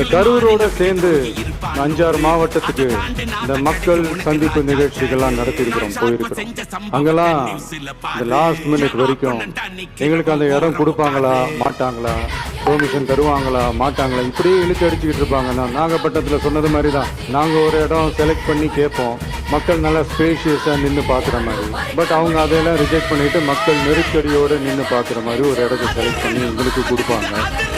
இந்த கரூரோட சேர்ந்து அஞ்சாறு மாவட்டத்துக்கு இந்த மக்கள் சந்திப்பு நிகழ்ச்சிகள்லாம் நடத்தியிருக்கிறோம் போயிருக்கிறோம். அங்கெல்லாம் இந்த லாஸ்ட் மினிட் வரைக்கும் எங்களுக்கு அந்த இடம் கொடுப்பாங்களா மாட்டாங்களா? பெர்மிஷன் தருவாங்களா மாட்டாங்களா? இப்படியே இழுத்து அடிச்சுக்கிட்டு இருப்பாங்க. நாகப்பட்டினத்தில் சொன்னது மாதிரி தான் நாங்கள் ஒரு இடம் செலக்ட் பண்ணி கேட்போம். மக்கள் நல்லா ஸ்பேஷியஸாக நின்று பார்க்குற மாதிரி. பட் அவங்க அதையெல்லாம் ரிஜெக்ட் பண்ணிட்டு மக்கள் நெருக்கடியோடு நின்று பார்க்குற மாதிரி ஒரு இடத்த செலக்ட் பண்ணி எங்களுக்கு கொடுப்பாங்க.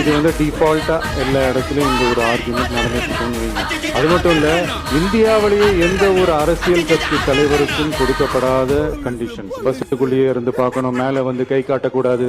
இது வந்து டிஃபால்ட்டாக எல்லா இடத்துலையும் இந்த ஒரு ஆர்குமெண்ட் நடந்துட்டு அது மட்டும் இல்லை இந்தியாவிலேயே எந்த ஒரு அரசியல் கட்சி தலைவருக்கும் கொடுக்கப்படாத கண்டிஷன்ஸ் பஸ்ஸுக்குள்ளேயே இருந்து பார்க்கணும் மேலே வந்து கை காட்டக்கூடாது.